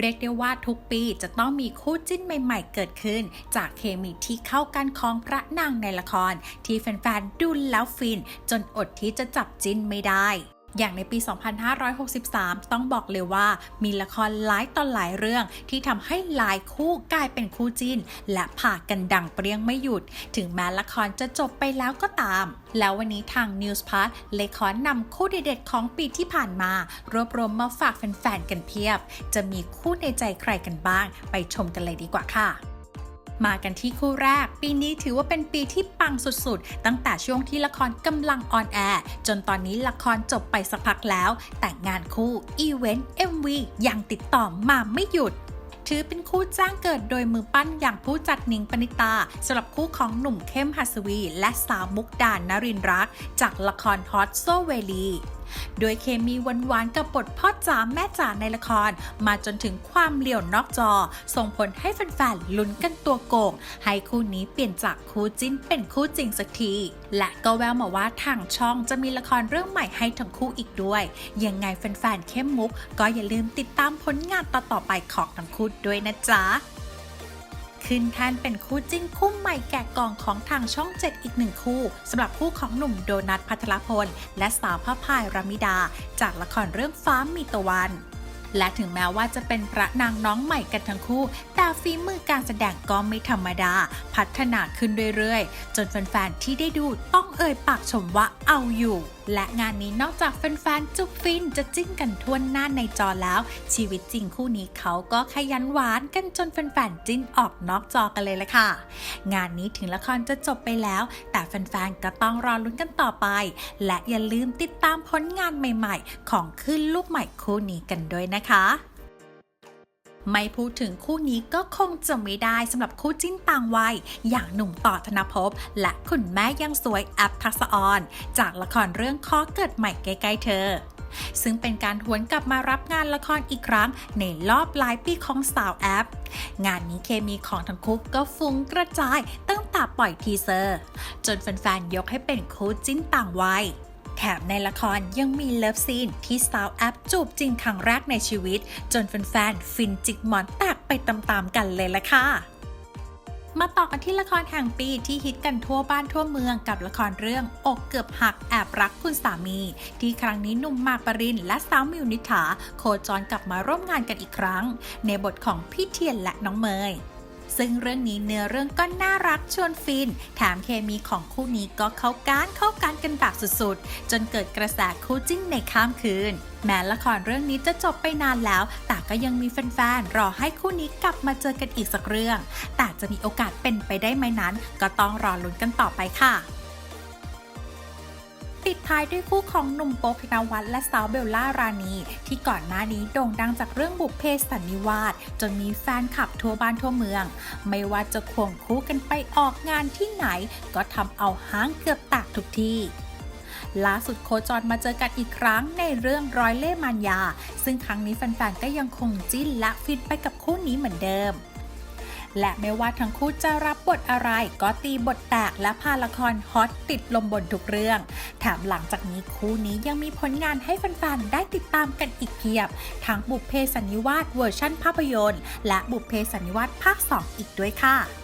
เรียกได้ว่าทุกปีจะต้องมีคู่จิ้นใหม่ ๆ เกิดขึ้น จากเคมีที่เข้ากันของพระนางในละคร ที่แฟนๆดูแล้วฟิน จนอดที่จะจับจิ้นไม่ได้ อย่างในปี 2563 ต้องบอกเลยว่า มีละครหลายต่อหลายเรื่องที่ทำให้หลายคู่กลายเป็นคู่จิ้น และผ่ากันดังเปรี้ยงไม่หยุด ถึงแม้ละครจะจบไปแล้วก็ตาม แล้ววันนี้ทาง News p a s เลยขอนำคู่เด็ดๆของปีที่ผ่านมา รวบรวมมาฝากแฟนๆกันเพียบ จะมีคู่ในใจใครกันบ้าง ไปชมกันเลยดีกว่าค่ะ มากันที่คู่แรก ปีนี้ถือว่าเป็นปีที่ปังสุดๆ ตั้งแต่ช่วงที่ละครกำลังออนแอร์จนตอนนี้ละครจบไปสักพักแล้ว แต่งานคู่อีเวนต์ MV ยังติดต่อมาไม่หยุด ถือเป็นคู่จ้างเกิดโดยมือปั้นอย่างผู้จัดหนิงปณิตาสำหรับคู่ของหนุ่มเข้มหัสวี และสาวมุกดานนรินรัก จากละครฮอตโซเวลีโดยเคมีหวานๆกับบทพ่อจ๋าแม่จ๋าในละคร มาจนถึงความเหลี่ยวนอกจอ ส่งผลให้แฟนๆลุ้นกันตัวโกงให้คู่นี้เปลี่ยนจากคู่จิ้นเป็นคู่จริงสักที และก็แววมาว่าทางช่องจะมีละครเรื่องใหม่ให้ทั้งคู่อีกด้วย ยังไงแฟนๆเข้มมุก ก็อย่าลืมติดตามผลงานต่อๆไปของทั้งคู่ด้วยนะจ๊ะ ขึ้นแท่นเป็นคู่จิ้นคู่ใหม่แกะกล่องของทางช่อง 7 อีกหนึ่งคู่สำหรับคู่ของหนุ่มโดนัทพัทรพล และสาวพระพายรามิดา จากละครเรื่องฟ้ามีตะวันและถึงแม้ว่าจะเป็นพระนางน้องใหม่กันทั้งคู่ แต่ฝีมือการแสดงก็ไม่ธรรมดา พัฒนาขึ้นเรื่อยๆ จนแฟนๆ ที่ได้ดูต้องเอ่ยปากชมว่าเอาอยู่ และงานนี้นอกจากแฟนๆ จุบฟินจะจิ้นกันทั่วหน้าในจอแล้ว ชีวิตจริงคู่นี้เขาก็ขยันหวานกันจนแฟนๆ จิ้นออกนอกจอกันเลยละค่ะ งานนี้ถึงละครจะจบไปแล้ว แต่แฟนๆ ก็ต้องรอลุ้นกันต่อไป และอย่าลืมติดตามผลงานใหม่ๆ ของขึ้นลูกใหม่คู่นี้กันด้วยนะคะ ไม่พูดถึงคู่นี้ก็คงจะไม่ได้สำหรับคู่จิ้นต่างวัย อย่างหนุ่มต่อธนภพ และคุณแม่ยังสวยแอปทักษออนจากละครเรื่องข้อเกิดใหม่ใกล้ๆเธอซึ่งเป็นการหวนกลับมารับงานละครอีกครั้ง ในรอบหลายปีของสาวแอป งานนี้เคมีของทั้งคู่ก็ฟุ้งกระจายตั้งแต่ปล่อยทีเซอร์ จนแฟนๆยกให้เป็นคู่จิ้นต่างวัย แถมในละครยังมีเลิฟซีนที่สาวแอปจูบจริงครั้งแรกในชีวิต จนแฟนๆฟินจิกหมอนแตกไปตามๆกันเลยละค่ะมาต่อกันที่ละครแห่งปีที่ฮิตกันทั่วบ้านทั่วเมืองกับละครเรื่องอกเกือบหักแอบรักคุณสามี ที่ครั้งนี้หนุ่มมากปรินและสาวมิวนิษฐาโคจรกลับมาร่วมงานกันอีกครั้ง ในบทของพี่เทียนและน้องเมย์ ซึ่งเรื่องนี้เนื้อเรื่องก็น่ารักชวนฟินแถมเคมีของคู่นี้ก็เข้ากันเข้ากันกันแบบสุดๆ จนเกิดกระแสคู่จิ้นในข้ามคืน แม้ละครเรื่องนี้จะจบไปนานแล้ว แต่ก็ยังมีแฟนๆ รอให้คู่นี้กลับมาเจอกันอีกสักเรื่อง แต่จะมีโอกาสเป็นไปได้ไหมนั้น ก็ต้องรอลุ้นกันต่อไปค่ะ ปิดท้ายด้วยคู่ของหนุ่มโป๊กธนวัฒน์และสาวเบลล่ารานี ที่ก่อนหน้านี้โด่งดังจากเรื่องบุพเพสันนิวาสจนมีแฟนคลับทั่วบ้านทั่วเมือง ไม่ว่าจะควงคู่กันไปออกงานที่ไหน ก็ทำเอาห้างเกือบแตกทุกที่ล่าสุดโคจรมาเจอกันอีกครั้งในเรื่องร้อยเล่มานยา ซึ่งครั้งนี้แฟนๆก็ยังคงจิ้นและฟินไปกับคู่นี้เหมือนเดิม และไม่ว่าทั้งคู่จะรับบทอะไรก็ตีบทแตกและพาละครฮอตติดลมบนทุกเรื่อง แถมหลังจากนี้คู่นี้ยังมีผลงานให้แฟนๆ ได้ติดตามกันอีกเพียบ ทั้งบุพเพสันนิวาสเวอร์ชั่นภาพยนตร์ และบุพเพสันนิวาสภาค 2 อีกด้วยค่ะ